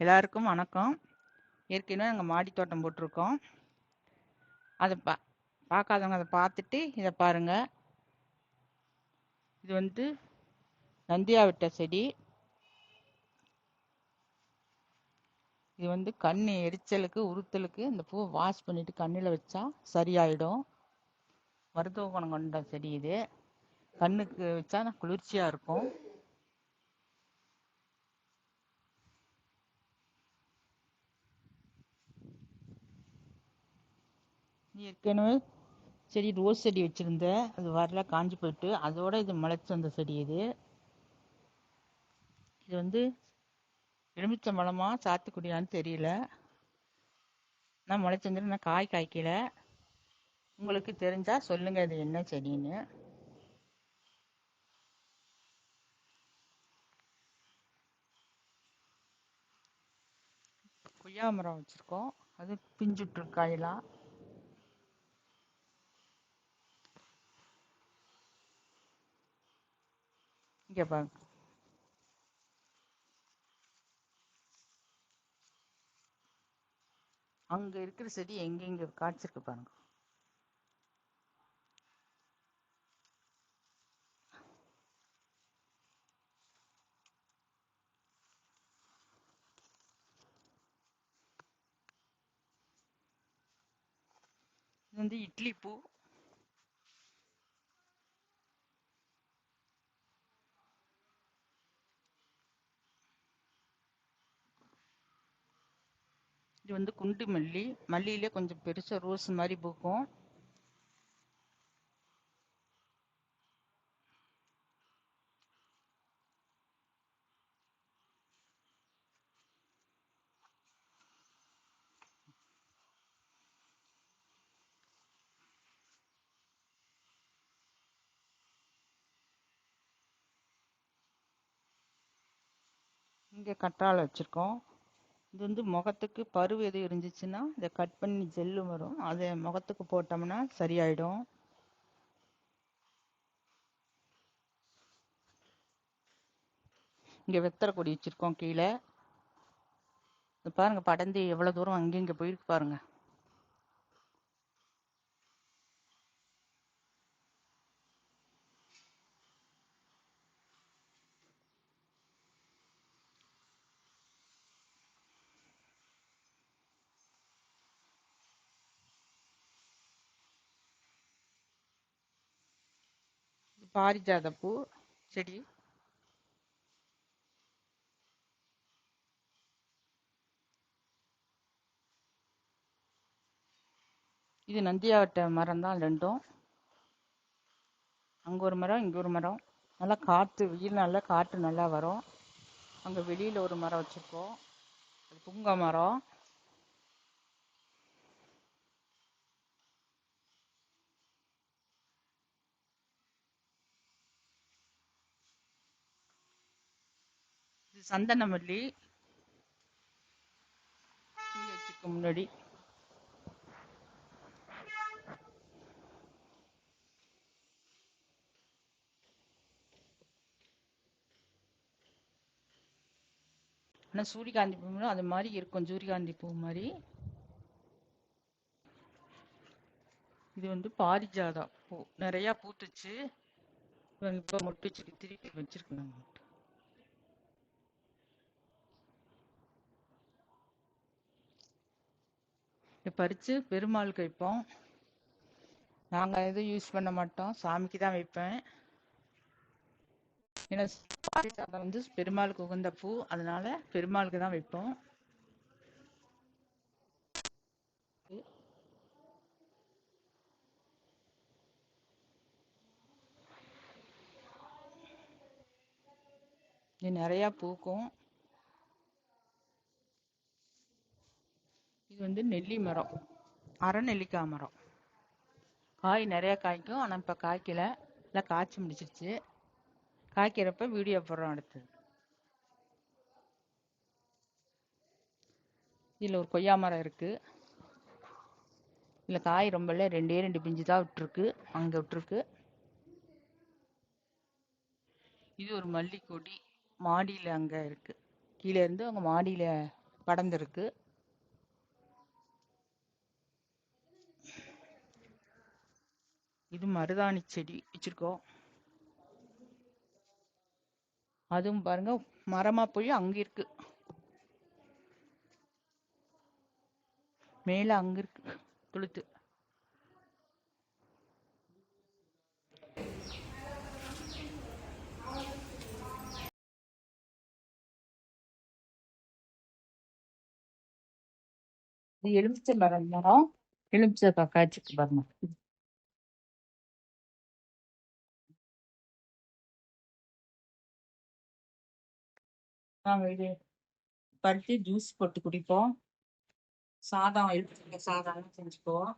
எல்லாருக்கும் வணக்கம். ஏற்கனவே நாங்கள் மாடி தோட்டம் போட்டிருக்கோம். அதை பா பார்க்காதவங்க அதை பார்த்துட்டு இதை பாருங்க. இது வந்து நந்தியா விட்ட செடி. இது வந்து கண் எரிச்சலுக்கு உறுத்தலுக்கு இந்த பூவை வாஷ் பண்ணிட்டு கண்ணில் வச்சா சரியாயிடும். மருத்துவ குணம் கொண்ட செடி இது. கண்ணுக்கு வச்சா குளிர்ச்சியாக இருக்கும். ஏற்கனவே செடி ரோஸ் செடி வச்சுருந்தேன் அது வரல காஞ்சி போயிட்டு. அதோட இது முளைச்சி வந்த செடி இது. இது வந்து எலுமிச்சம்பழமா சாத்துக்குடியான்னு தெரியல. நான் முளைச்சி வந்துட்டு நான் காய் காய்க்கல. உங்களுக்கு தெரிஞ்சா சொல்லுங்க இது என்ன செடின்னு. கொய்யா மரம் வச்சுருக்கோம். அது பிஞ்சுட்டு காயெல்லாம் இங்க பாருங்க அங்க இருக்கிற செடி எங்கெங்க காய்ச்சிருக்கு பாருங்க. இது வந்து இட்லி பூ. இது வந்து குண்டு மல்லி. மல்லியிலே கொஞ்சம் பெருசா ரோஸ் மாதிரி பூக்கும். இங்க கற்றாழை வச்சிருக்கோம். இது வந்து முகத்துக்கு பருவு எதுவும் இருந்துச்சுன்னா இதை கட் பண்ணி ஜெல்லு வரும். அதை முகத்துக்கு போட்டோம்னா சரியாயிடும். இங்கே வெத்தரை கொடி வச்சிருக்கோம் கீழே. பாருங்க படர்ந்து எவ்வளோ தூரம் அங்கே இங்கே போயிருக்கு பாருங்க. பாரிஜாத பூ செடி. இது நந்தியாவட்ட மரம் தான் ரெண்டும். அங்க ஒரு மரம் இங்க ஒரு மரம். நல்லா காத்து வெயில் நல்லா காற்று நல்லா வரும். அங்க வெளியில ஒரு மரம் வச்சிருக்கோம். அது புங்க மரம் சந்தனமல்லி சந்தன முன்னாடி. ஆனா சூரியகாந்தி பூ அது மாதிரி இருக்கும் சூரியகாந்தி பூ மாதிரி. இது வந்து பாரிஜாதா பூ. நிறைய பூத்துச்சு. இப்ப மொட்டு வச்சு திருப்பி வச்சிருக்கேன் பறித்து பெருமாளுக்கு வைப்போம் நாங்கள் எதுவும் யூஸ் பண்ண மாட்டோம். சாமிக்கு தான் வைப்பேன். ஏன்னா வந்து பெருமாளுக்கு உகந்த பூ. அதனால பெருமாளுக்கு தான் வைப்போம். நிறையா பூக்கும். இது வந்து நெல்லி மரம். அரை நெல்லிக்காய் மரம். காய் நிறைய காய்க்கும். ஆனா இப்ப காய்க்கல. எல்லாம் காய்ச்சி முடிச்சிருச்சு காய்க்கிறப்ப வீடியோ போடுறோம் அடுத்தது இதுல ஒரு கொய்யா மரம் இருக்கு. இதுல காய் ரொம்ப இல்ல ரெண்டே ரெண்டு பிஞ்சு தான் விட்டுருக்கு. அங்க விட்டுருக்கு. இது ஒரு மல்லி கொடி மாடியில அங்க இருக்கு. கீழே இருந்து அவங்க மாடியில படர்ந்துருக்கு. இது மருதாணி செடி வச்சிருக்கோம். அதுவும் பாருங்க மரமா போய் அங்க இருக்கு. மேல அங்க இருக்கு துளுத்து. எலுமிச்சை மரம் மரம். எலுமிச்சை காய்ச்சிக்கு பாருங்க. நாங்கள் இது பறித்து ஜூஸ் போட்டு குடிப்போம். சாதம் எலுமிச்சை சாதம் செஞ்சுக்குவோம்.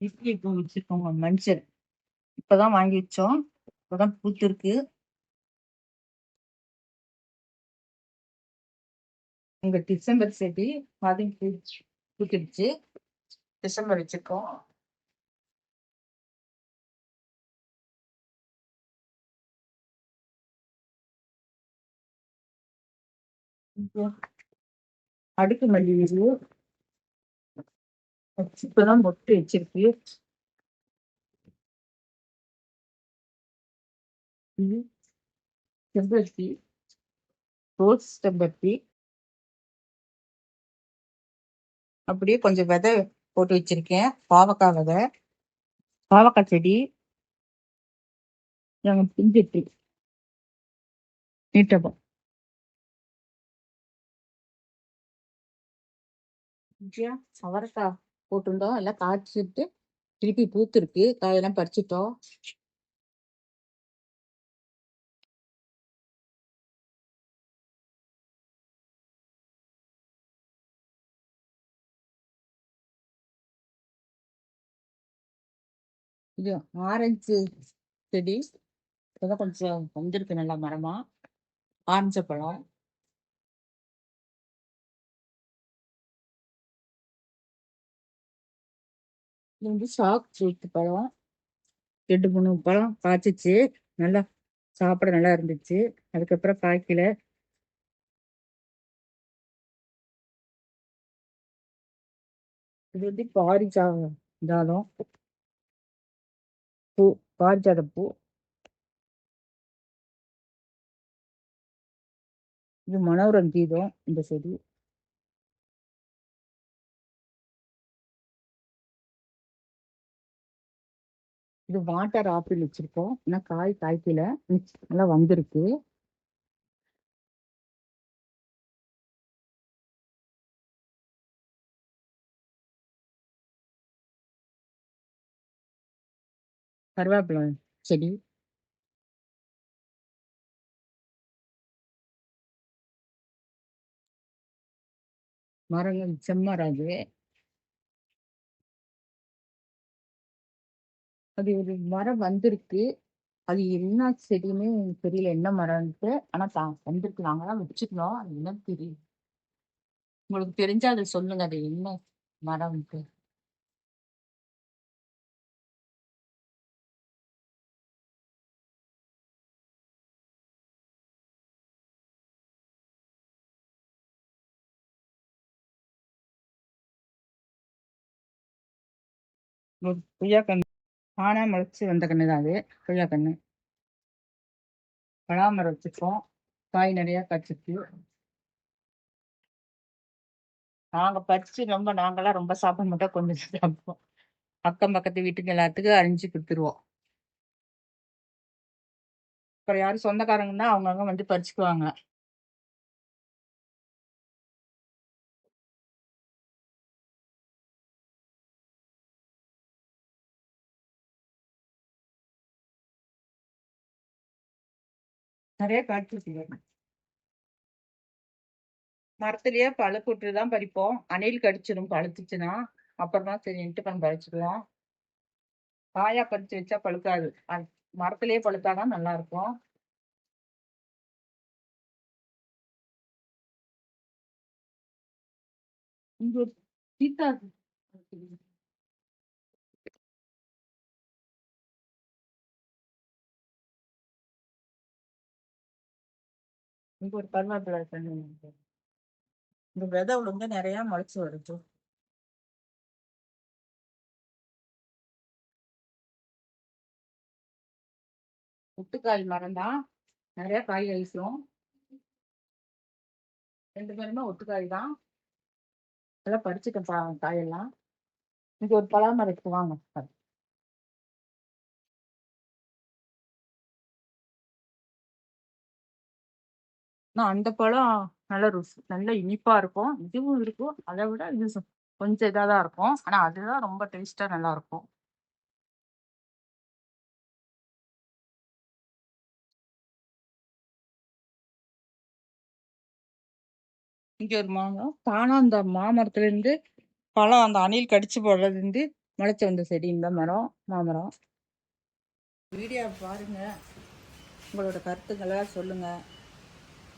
இட்லி பூ வச்சிருக்கோங்க மஞ்சள். இப்போதான் வாங்கி வச்சோம். இப்பதான் பூத்திருக்கு உங்க டிசம்பர் செடி அதுவும் பூ- டிசம்பர் வச்சிருக்கோம் அடுக்கு மல்லி இப்பதான் மொட்டு வச்சிருக்கு. செம்பருத்தி ரோஸ் செம்பருத்தி. அப்படியே கொஞ்சம் விதை போட்டு வச்சிருக்கேன். பாவக்காய் விதை பாவக்காய் செடி நாங்க பிஞ்சிட்டு நீட்டப்போம் அவரைக்காய் போட்டிருந்தோம். எல்லாம் காய்ச்சிட்டு திருப்பி பூத்துருக்கு. காயெல்லாம் பறிச்சிட்டோம். இது ஆரஞ்சு செடி. இப்போதான் கொஞ்சம் வந்திருக்கு நல்லா மரமா. ஆரஞ்ச பழம். இது வந்து சாக் ஃப்ரூட் பழம். ரெண்டு மூணு பழம் காய்ச்சிச்சு. நல்லா சாப்பிட நல்லா இருந்துச்சு. அதுக்கப்புறம் காய்க்கல. இது வந்து பாரிஜா ஜாதம் பூ பாரிஜாத பூ. இது மனோரஞ்சீதம் இந்த செடி. இது வாட்டர் ஆப்பிள் வச்சிருக்கோம். ஏன்னா காய் காய்க்கல நல்லா வந்திருக்கு. கருவேப்பிலை செடி. மரங்கள் செம்மரம் அது அது ஒரு மரம் வந்திருக்கு. அது என்ன செடின்னு எனக்கு தெரியல என்ன மரம்ட்டு ஆனா தா வந்திருக்கு. நாங்க தான் வச்சுக்கணும் அது என்னன்னு தெரியும் உங்களுக்கு தெரிஞ்சா அதை சொல்லுங்க. அது என்ன மரம்ட்டு கொய்யா கன்று ஆனா முளைச்சு வந்த கன்று தான் அது கொய்யா கன்று பழாமரம் வச்சிருக்கோம். காய் நிறைய காய்ச்சிருக்கு. நாங்க பறிச்சு ரொம்ப நாங்களாம் ரொம்ப சாப்பிட மாட்டோம். கொஞ்சம் சாப்பிடுவோம். அக்கம் பக்கத்து வீட்டுக்கு எல்லாத்துக்கும் அரிஞ்சு கொடுத்துருவோம். அப்புறம் யாரும் சொந்தக்காரங்கன்னா அவங்கவுங்க வந்து பறிச்சுக்குவாங்க. நிறைய பறிச்சிருக்கீங்க மரத்துலயே பழுப்பு விட்டு தான் பறிப்போம். அணில் கடிச்சிடும் பழுத்துச்சுன்னா அப்புறம் தான் சரின்ட்டு நம்ம பறிச்சுக்குவோம் காயா பறிச்சு வச்சா பழுக்காது. மரத்துலயே பழுத்தாதான் நல்லா இருக்கும் இங்க ஒரு இங்க ஒரு கருவேப்பிலை தண்ணி இந்த விதை விழுந்து நிறைய முளைச்சு வருது. முட்டுக்காய் மரம் தான் நிறைய காய் ஐசும் ரெண்டு பேருமே ஒட்டுக்காய் தான். எல்லாம் பறிச்சுட்டேன் காயெல்லாம். இங்க ஒரு பலாமரம் இருக்கு வாங்க பாரு. ஆனா அந்த பழம் நல்ல ருசி நல்ல இனிப்பா இருக்கும். இதுவும் இருக்கும். அதை விட இது கொஞ்சம் இதாக தான் இருக்கும். ஆனா அதுதான் ரொம்ப டேஸ்டா நல்லா இருக்கும். இங்க ஒரு மாமரம். தானா அந்த மாமரத்துல இருந்து பழம் அந்த அணில் கடிச்சு போடுறது இருந்து முளைச்சு வந்த செடி இந்த மரம் மாமரம். வீடியோ பாருங்க. உங்களோட கருத்துக்களை சொல்லுங்க.